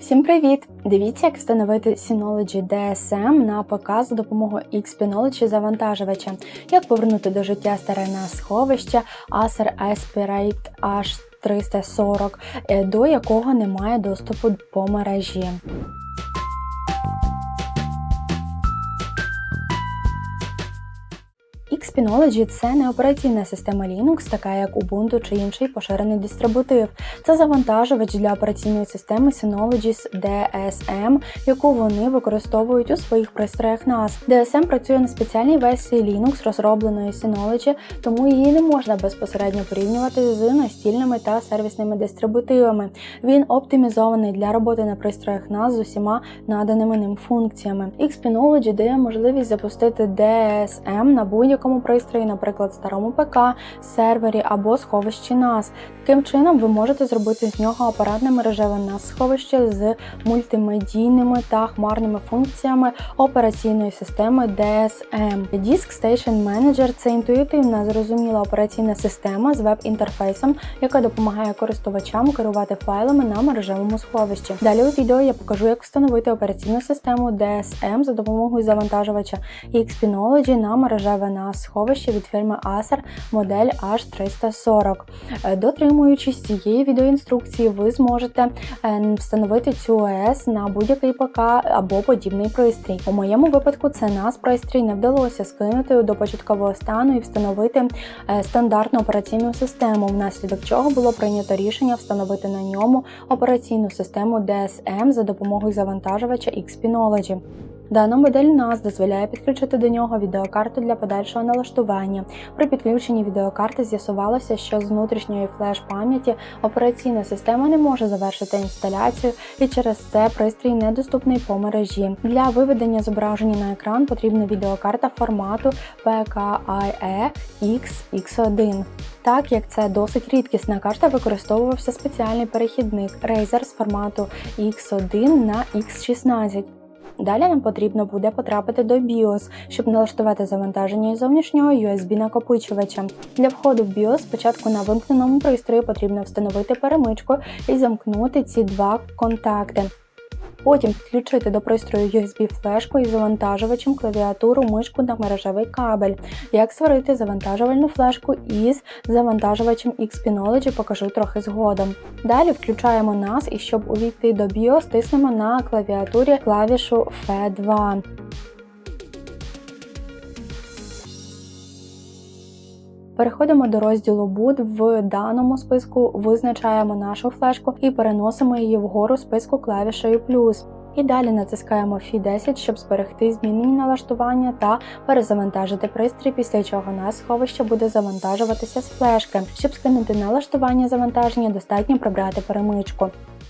Всім привіт! Дивіться, як встановити Synology DSM на показ за допомогою Xpinology завантажувача, як повернути до життя старе на сховище Acer Aspirate H340, е, до якого немає доступу по мережі. Xpinology – це не операційна система Linux, така як Ubuntu чи інший поширений дистрибутив. Це завантажувач для операційної системи Synology DSM, яку вони використовують у своїх пристроях NAS. DSM працює на спеціальній версії Linux, розробленої Synology, тому її не можна безпосередньо порівнювати з настільними та сервісними дистрибутивами. Він оптимізований для роботи на пристроях NAS з усіма наданими ним функціями. Xpinology дає можливість запустити DSM на будь-якому пристрої, наприклад, старому ПК, сервері або сховищі NAS. Таким чином, ви можете зробити з нього апаратне мережеве NAS сховище з мультимедійними та хмарними функціями операційної системи DSM. Disk Station Manager – це інтуїтивна, зрозуміла операційна система з веб-інтерфейсом, яка допомагає користувачам керувати файлами на мережевому сховищі. Далі у відео я покажу, як встановити операційну систему DSM за допомогою завантажувача Xpinology на мережеве NAS сховище від фірми Acer модель H340. Е, Дотримуючись цієї відеоінструкції, ви зможете е, встановити цю ОС на будь-який ПК або подібний пристрій. У моєму випадку це нас пристрій не вдалося скинути до початкового стану і встановити е, стандартну операційну систему, внаслідок чого було прийнято рішення встановити на ньому операційну систему DSM за допомогою завантажувача Xpinology. Дана модель NAS дозволяє підключити до нього відеокарту для подальшого налаштування. При підключенні відеокарти з'ясувалося, що з внутрішньої флеш-пам'яті операційна система не може завершити інсталяцію, і через це пристрій недоступний по мережі. Для виведення зображення на екран потрібна відеокарта формату PKIe XX1. Так як це досить рідкісна карта, використовувався спеціальний перехідник Razer з формату X1 на X16. Далі нам потрібно буде потрапити до BIOS, щоб налаштувати завантаження із зовнішнього USB-накопичувача. Для входу в BIOS спочатку на вимкненому пристрої потрібно встановити перемичку і замкнути ці два контакти. Потім підключити до пристрою USB-флешку із завантажувачем, клавіатуру, мишку та мережевий кабель. Як створити завантажувальну флешку із завантажувачем Xpinology покажу трохи згодом. Далі включаємо NAS і щоб увійти до BIOS, тиснемо на клавіатурі клавішу F2. Переходимо до розділу Boot. В даному списку визначаємо нашу флешку і переносимо її вгору списку клавішею плюс. І далі натискаємо Фі 10, щоб зберегти змінені налаштування та перезавантажити пристрій, після чого нас сховище буде завантажуватися з флешки. Щоб скинути налаштування завантаження, достатньо прибрати перемичку.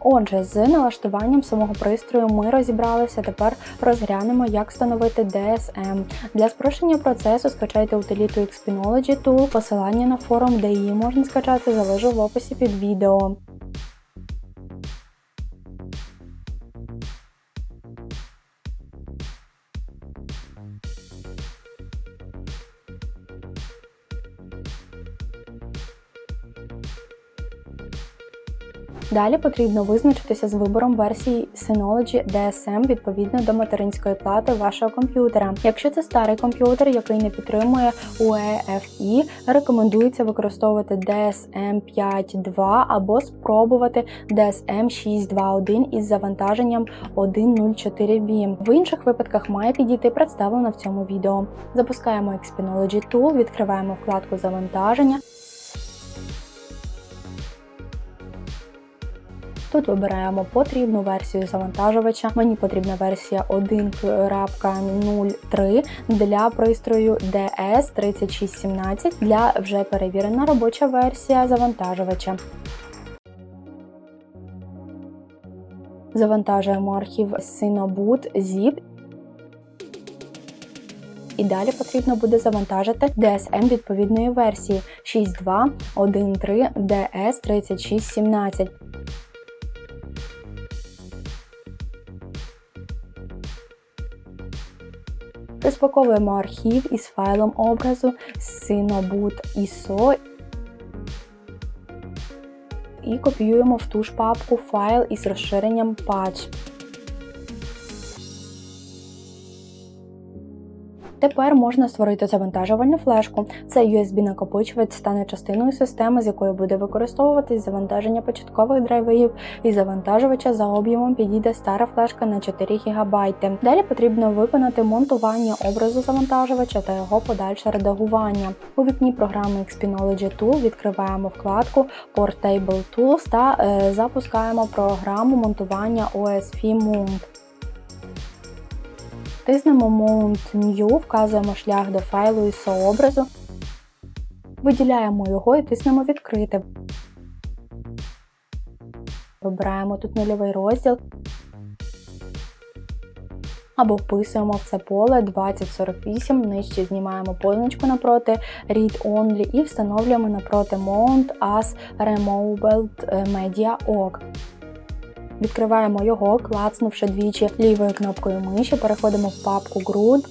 Отже, з налаштуванням самого пристрою ми розібралися. Тепер розглянемо, як встановити DSM. Для спрощення процесу скачайте утиліту Xpinology Tool. Посилання на форум, де її можна скачати, залежу в описі під відео. Далі потрібно визначитися з вибором версії Synology DSM відповідно до материнської плати вашого комп'ютера. Якщо це старий комп'ютер, який не підтримує UEFI, рекомендується використовувати DSM 5.2 або спробувати DSM 6.2.1 із завантаженням 1.04b. В інших випадках має підійти представлено в цьому відео. Запускаємо Xpinology Tool, відкриваємо вкладку завантаження. Тут вибираємо потрібну версію завантажувача. Мені потрібна версія 1.03 для пристрою DS3617 для вже перевірена робоча версія завантажувача. Завантажуємо архів Synoboot zip і далі потрібно буде завантажити DSM відповідної версії 6.2.1.3 DS3617. Розпаковуємо архів із файлом образу Synoboot ISO і копіюємо в ту ж папку файл із розширенням Patch. Тепер можна створити завантажувальну флешку. Це USB-накопичувач стане частиною системи, з якою буде використовуватись завантаження початкових драйверів і завантажувача за об'ємом підійде стара флешка на 4 ГБ. Далі потрібно виконати монтування образу завантажувача та його подальше редагування. У вікні програми Xpinology Tool відкриваємо вкладку Portable Tools та е, запускаємо програму монтування OSFI Mount. Тиснемо Mount New, вказуємо шлях до файлу ISO образу, виділяємо його і тиснемо Відкрити. Вибираємо тут нульовий розділ. Або вписуємо в це поле 2048, нижче знімаємо позначку напроти Read Only і встановлюємо напроти Mount as Removed Media OK. Відкриваємо його, клацнувши двічі лівою кнопкою миші, переходимо в папку GRUD,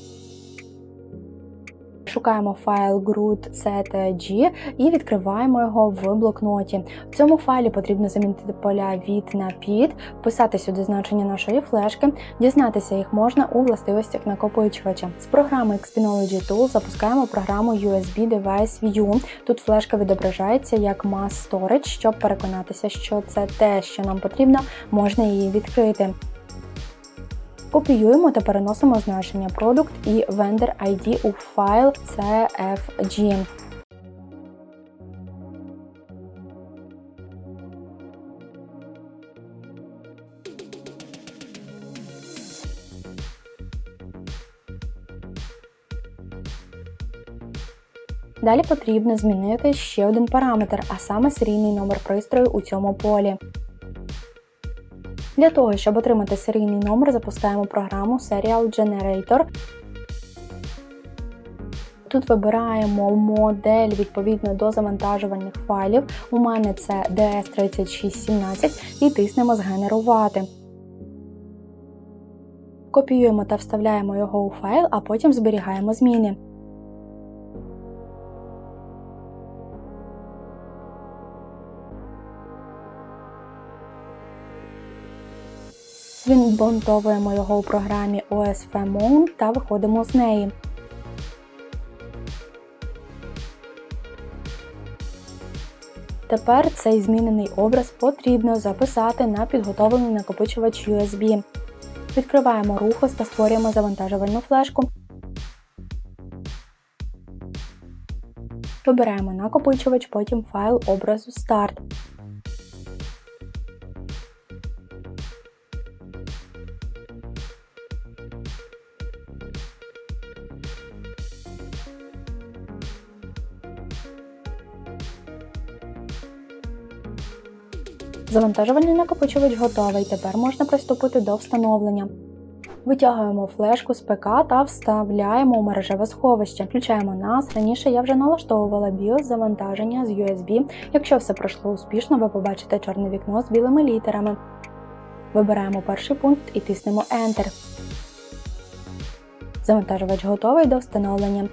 шукаємо файл GRUD.ctg і відкриваємо його в блокноті. В цьому файлі потрібно замінити поля від на під, вписати сюди значення нашої флешки, дізнатися їх можна у властивостях накопичувача. З програми Xpinology Tool запускаємо програму USB Device View. Тут флешка відображається як Mass Storage, щоб переконатися, що це те, що нам потрібно, можна її відкрити. Копіюємо та переносимо значення Product і Vendor ID у файл CFG. Далі потрібно змінити ще один параметр, а саме серійний номер пристрою у цьому полі. Для того, щоб отримати серійний номер, запускаємо програму Serial Generator. Тут вибираємо модель відповідно до завантажувальних файлів. У мене це DS3617 і тиснемо Згенерувати. Копіюємо та вставляємо його у файл, а потім зберігаємо зміни. Відбунтовуємо його у програмі OSF Mount та виходимо з неї. Тепер цей змінений образ потрібно записати на підготовлений накопичувач USB. Відкриваємо рухос та створюємо завантажувальну флешку. Вибираємо накопичувач, потім файл образу Start. Завантажувальний накопичувач готовий. Тепер можна приступити до встановлення. Витягуємо флешку з ПК та вставляємо у мережеве сховище. Включаємо NAS. Раніше я вже налаштовувала BIOS завантаження з USB. Якщо все пройшло успішно, ви побачите чорне вікно з білими літерами. Вибираємо перший пункт і тиснемо Enter. Завантажувач готовий до встановлення.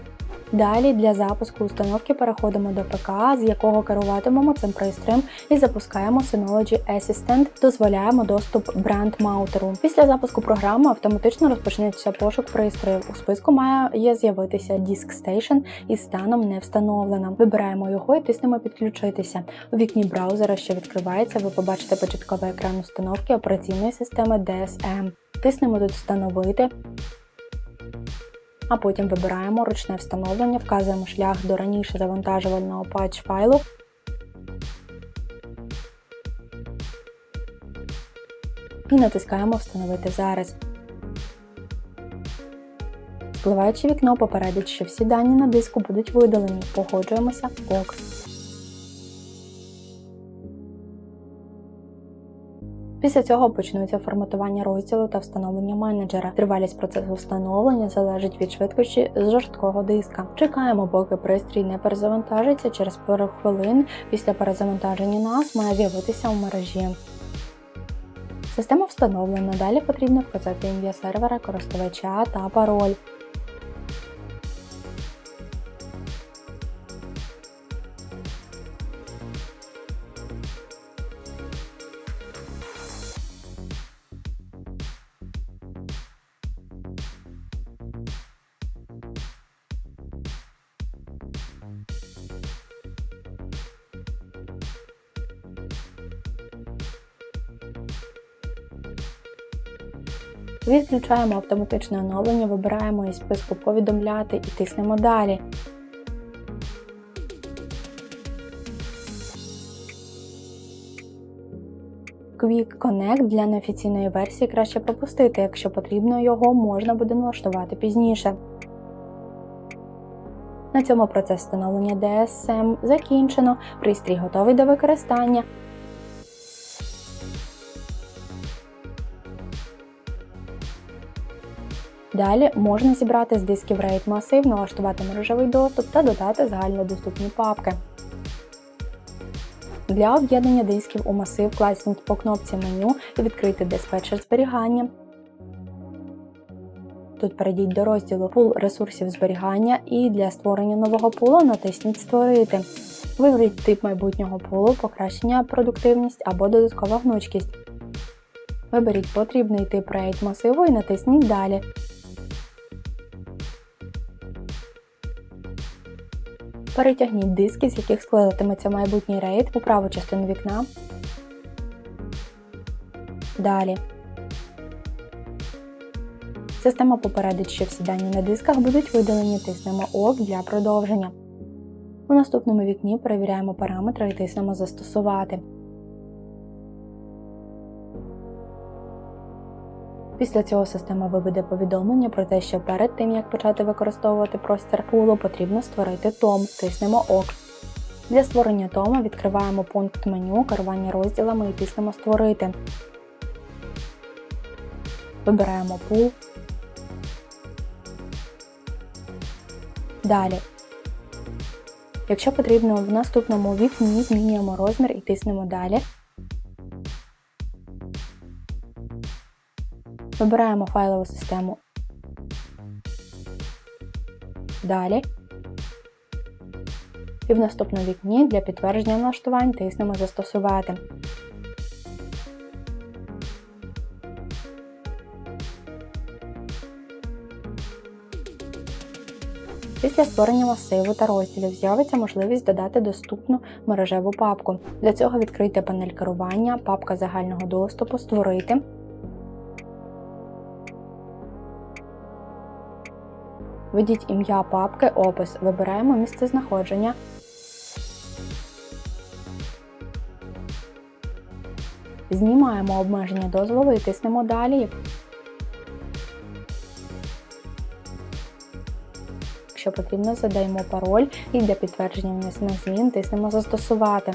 Далі для запуску установки переходимо до ПК, з якого керуватимемо цим пристроєм, і запускаємо Synology Assistant, дозволяємо доступ бренд-маутеру. Після запуску програми автоматично розпочнеться пошук пристроїв. У списку має з'явитися Disk Station із станом не встановлена. Вибираємо його і тиснемо підключитися. У вікні браузера, що відкривається, ви побачите початковий екран установки операційної системи DSM. Тиснемо тут Встановити а потім вибираємо ручне встановлення, вказуємо шлях до раніше завантажувального патч файлу. і натискаємо Встановити зараз. Впливаючи вікно попередить, що всі дані на диску будуть видалені. Погоджуємося ОК. Після цього почнуться форматування розділу та встановлення менеджера. Тривалість процесу встановлення залежить від швидкості з жорсткого диска. Чекаємо, поки пристрій не перезавантажиться. Через пару хвилин після перезавантаження нас має з'явитися у мережі. Система встановлена. Далі потрібно вказати ім'я сервера, користувача та пароль. Відключаємо автоматичне оновлення, вибираємо із списку повідомляти і тиснемо далі. Quick Connect для неофіційної версії краще пропустити, якщо потрібно, його можна буде налаштувати пізніше. На цьому процес встановлення DSM закінчено, пристрій готовий до використання. Далі можна зібрати з дисків RAID масив, налаштувати мережевий доступ та додати загальнодоступні папки. Для об'єднання дисків у масив класніть по кнопці меню і відкрити диспетчер зберігання. Тут перейдіть до розділу Пул ресурсів зберігання і для створення нового пулу натисніть Створити. Виберіть тип майбутнього пулу, покращення продуктивність або додаткова гнучкість. Виберіть потрібний тип RAID масиву і натисніть Далі. Перетягніть диски, з яких складатиметься майбутній рейд у праву частину вікна. Далі. Система попередить, що всі дані на дисках будуть видалені, тиснемо ОК для продовження. У наступному вікні перевіряємо параметри і тиснемо Застосувати. Після цього система виведе повідомлення про те, що перед тим як почати використовувати простір пулу, потрібно створити том. Тиснемо ОК. Для створення тому відкриваємо пункт меню керування розділами і тиснемо Створити. Вибираємо пул. Далі. Якщо потрібно, в наступному вікні змінюємо розмір і тиснемо Далі. Вибираємо файлову систему. Далі. І в наступному вікні для підтвердження налаштувань тиснемо Застосувати. Після створення масиву та розділів з'явиться можливість додати доступну мережеву папку. Для цього відкрийте панель керування, папка загального доступу Створити. Введіть ім'я папки, опис, вибираємо місце знаходження. Знімаємо обмеження дозволу і тиснемо Далі. Якщо потрібно, задаємо пароль і для підтвердження внесених змін тиснемо Застосувати.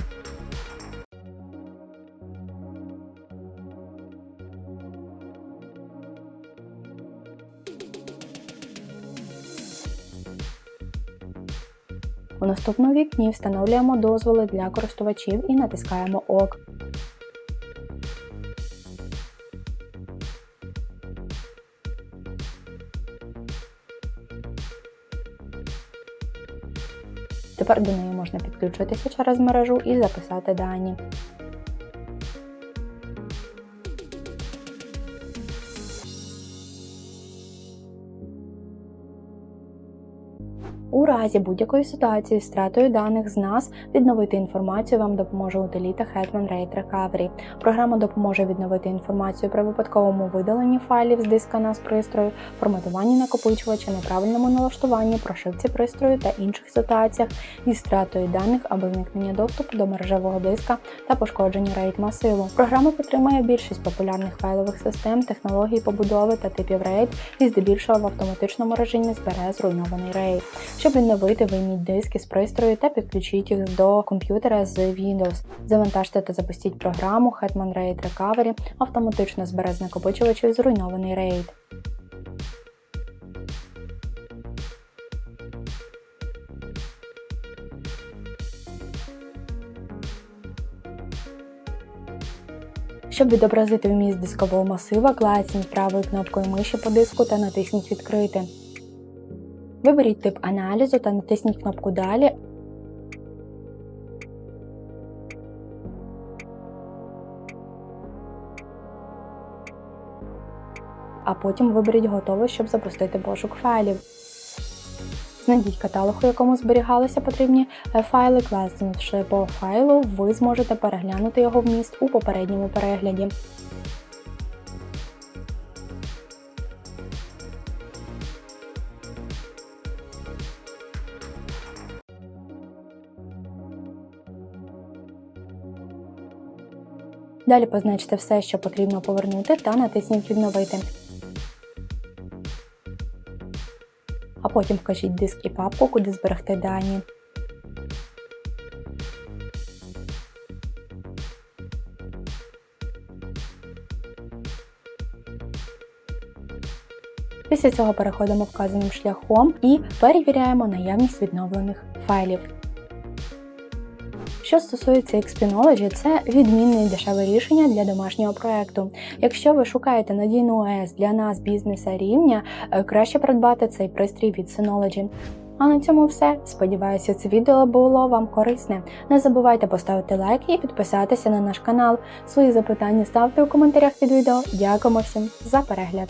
Наступному вікні встановлюємо дозволи для користувачів і натискаємо ОК. Тепер до неї можна підключитися через мережу і записати дані. Разі будь-якої ситуації з втратою даних з нас відновити інформацію вам допоможе утиліта Hetman Raid Recovery. Програма допоможе відновити інформацію при випадковому видаленні файлів з диска NAS пристрою, форматуванні накопичувача, неправильному налаштуванні, прошивці пристрою та інших ситуаціях із втратою даних або зникнення доступу до мережевого диска та пошкодження RAID масиву. Програма підтримує більшість популярних файлових систем, технологій побудови та типів RAID і здебільшого в автоматичному режимі збере зруйнований RAID. Щоб відновити, вийміть диски з пристрою та підключіть їх до комп'ютера з Windows. Завантажте та запустіть програму Hetman RAID Recovery, автоматично збере з накопичувачів зруйнований RAID. Щоб відобразити вміст дискового масива, клацніть правою кнопкою миші по диску та натисніть Відкрити. Виберіть тип аналізу та натисніть кнопку Далі. А потім виберіть готове, щоб запустити пошук файлів. Знайдіть каталог, у якому зберігалися потрібні е, файли, класнувши по файлу, ви зможете переглянути його вміст у попередньому перегляді. Далі позначте все, що потрібно повернути, та натисніть Відновити. А потім вкажіть диск і папку, куди зберегти дані. Після цього переходимо вказаним шляхом і перевіряємо наявність відновлених файлів. Що стосується Xpinology, це відмінне і дешеве рішення для домашнього проекту. Якщо ви шукаєте надійну ОС для нас бізнеса рівня, е, краще придбати цей пристрій від Synology. А на цьому все. Сподіваюся, це відео було вам корисне. Не забувайте поставити лайк і підписатися на наш канал. Свої запитання ставте у коментарях під відео. Дякуємо всім за перегляд!